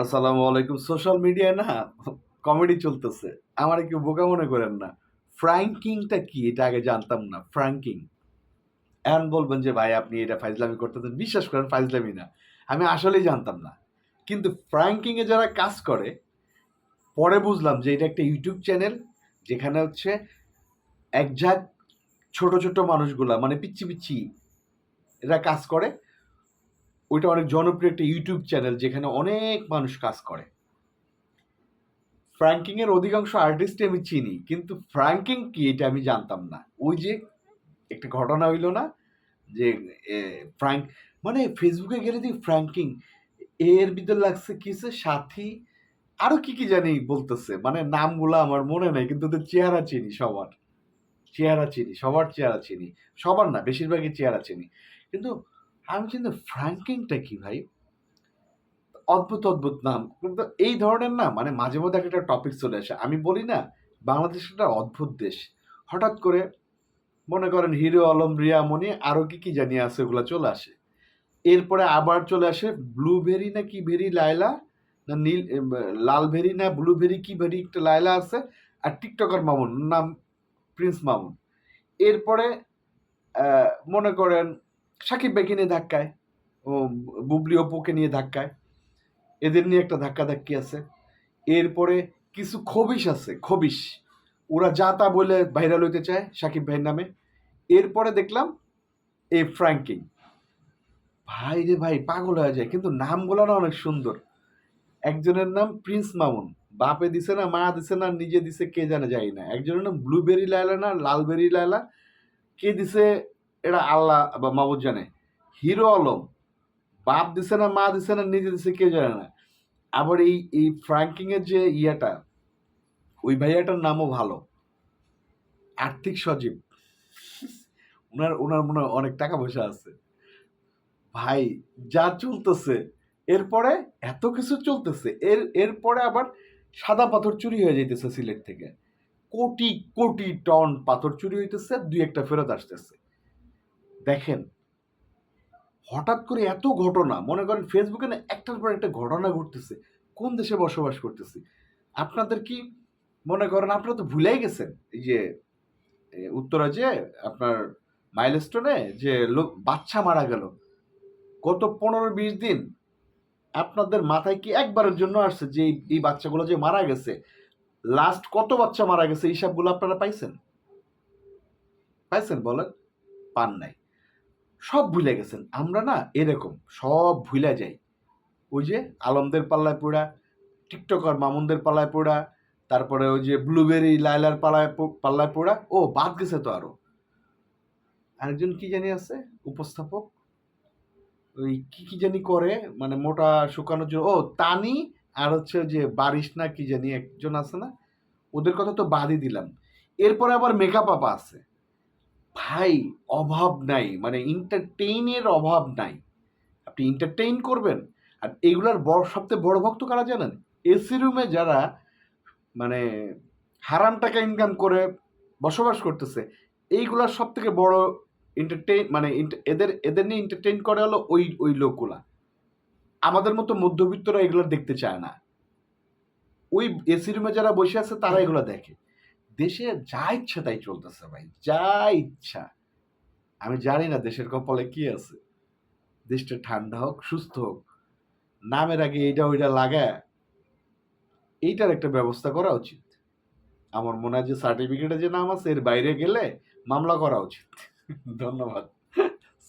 আসসালামু আলাইকুম। সোশ্যাল মিডিয়ায় না কমেডি চলতেছে। আমার কেউ বোকা মনে করেন না। ফ্র্যাঙ্কিংটা কি? এটা আগে জানতাম না। ফ্র্যাঙ্কিং এখন বলবেন যে, ভাই, আপনি এটা ফাইজলামি করতেছেন। বিশ্বাস করেন, ফাইজলামি না। আমি আসলেই জানতাম না। কিন্তু ফ্র্যাঙ্কিংয়ে যারা কাজ করে, পরে বুঝলাম যে, এটা একটা ইউটিউব চ্যানেল যেখানে হচ্ছে একঝাক ছোট ছোট মানুষগুলা মানে পিচ্ছি পিচ্ছি এরা কাজ করে। ওইটা অনেক জনপ্রিয় একটা ইউটিউব চ্যানেল যেখানে অনেক মানুষ কাজ করে। ফ্র্যাঙ্কিং এর অধিকাংশ আর্টিস্ট আমি চিনি, কিন্তু ফ্র্যাঙ্কিং কি এটা আমি জানতাম না। ওই যে একটা ঘটনা হইল না, যে ফ্র্যাঙ্ক মানে ফেসবুকে গেলে দেখি ফ্র্যাঙ্কিং এর ভিতর লাগছে কিসে সাথী, আরও কি কি জানি বলতেছে মানে নামগুলো আমার মনে নেই, কিন্তু ওদের চেহারা চিনি সবার। চেহারা চিনি, সবার চেহারা চিনি, সবার না, বেশিরভাগই চেহারা চিনি। কিন্তু আমি চিন্তা ফ্র্যাঙ্কিংটা কি ভাই? অদ্ভুত অদ্ভুত নাম। কিন্তু এই ধরনের না মানে মাঝে মধ্যে একটা টপিক চলে আসে। আমি বলি না, বাংলাদেশ একটা অদ্ভুত দেশ। হঠাৎ করে মনে করেন হিরো আলম রিয়ামণি আরও কি কি জানিয়ে আছে, ওগুলো চলে আসে। এরপরে আবার চলে আসে ব্লুবেরি না কি ভেরি লাইলা না নীল লাল ভেরি না ব্লুবেরি কি ভেরি একটা লাইলা আছে? আর টিকটকার মামুন নাম প্রিন্স মামুন। এরপরে মনে করেন সাকিব ভাইকে নিয়ে ধাক্কায়, ও বুবলি অপুকে নিয়ে ধাক্কায়। এদের নিয়ে একটা ধাক্কা ধাক্কি আছে। এরপরে কিছু খবিশ আছে, খবিশ। ওরা যা তা বলে ভাইরাল হইতে চায় সাকিব ভাইয়ের নামে। এরপরে দেখলাম এ ফ্র্যাঙ্কিং। ভাই রে ভাই, পাগল হয়ে যায়, কিন্তু নামগুলো না অনেক সুন্দর। একজনের নাম প্রিন্স মামুন। বাপে দিছে না, মা দিছে না, নিজে দিছে, কে জানে যাই না। একজনের নাম ব্লুবেরি লায়লা না, লালবেরি লায়লা। কে দিছে এটা আল্লাহ বা মাবুদ জানে। হিরো আলম, বাপ দিছে না, মা দিছে না, নিজে দিছে কে জানে না। আবার এই এই ফ্র্যাঙ্কিং এর যে ইয়াটা, ওই ভাইয়াটার নামও ভালো। আর্থিক সজীব। ওনার ওনার মনে হয় অনেক টাকা পয়সা আছে। ভাই, যা চলতেছে, এরপরে এত কিছু চলতেছে, এর, এরপরে আবার সাদা পাথর চুরি হয়ে যাইতেছে সিলেট থেকে। কোটি কোটি টন পাথর চুরি হইতেছে, দুই একটা ফেরত আসতেছে। দেখেন, হঠাৎ করে এত ঘটনা, মনে করেন ফেসবুকে না একটার পর একটা ঘটনা ঘটতেছে, কোন দেশে বসবাস করতেছি? আপনাদের কি মনে করেন, আপনারা তো ভুলেই গেছেন, এই যে উত্তরা যে আপনার মাইলস্টোনে যে লোক, বাচ্চা মারা গেল, গত পনেরো বিশ দিন আপনাদের মাথায় কি একবারের জন্য আসছে যে এই- বাচ্চাগুলো যে মারা গেছে? লাস্ট কত বাচ্চা মারা গেছে, এই সবগুলো আপনারা পাইছেন? পাইছেন বলেন? পান নাই। সব ভুলে গেছেন। আমরা না এরকম, সব ভুলে যাই। ওই যে আলমদের পাল্লায় পোড়া, টিকটকার মামুনদের পাল্লায় পোড়া, তারপরে ওই যে ব্লুবেরি লাইলার পাল্লায় পাল্লায় পোড়া, ও বাদ গেছে তো আরও। আরেকজন কি জানি আছে? উপস্থাপক? ওই কি কি জানি করে মানে মোটা শুকানোর জন্য, ও তানি আর হচ্ছে যে বারিশ না কি জানি একজন আছে না, ওদের কথা তো বাদই দিলাম। এরপরে আবার মেকআপ আপা আছে। ভাই, অভাব নাই। মানে এন্টারটেইনের অভাব নাই। আপনি এন্টারটেইন করবেন। আর এগুলার বড়, সবচেয়ে বড় ভক্ত কারা জানেন? এসি রুমে যারা মানে হারাম টাকা ইনকাম করে, বসবাস করতেছে, এইগুলার সব থেকে বড় এন্টারটেইন মানে এদের এদের নিয়ে এন্টারটেইন করে হলো ওই ওই লোকগুলা। আমাদের মতো মধ্যবিত্তরা এগুলো দেখতে চায় না। ওই এসি রুমে যারা বসে আছে, তারা এগুলো দেখে। দেশে যা ইচ্ছা তাই চলতেছে ভাই, যা ইচ্ছা। আমি জানি না দেশের কপালে কি আছে। দেশটা ঠান্ডা হোক, সুস্থ হোক, নামের আগে এইটা ওইটা লাগায় এইটার একটা ব্যবস্থা করা উচিত। আমার মনে হয় যে সার্টিফিকেটে যে নাম আছে, এর বাইরে গেলে মামলা করা উচিত। ধন্যবাদ।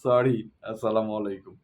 সরি আসসালামু আলাইকুম।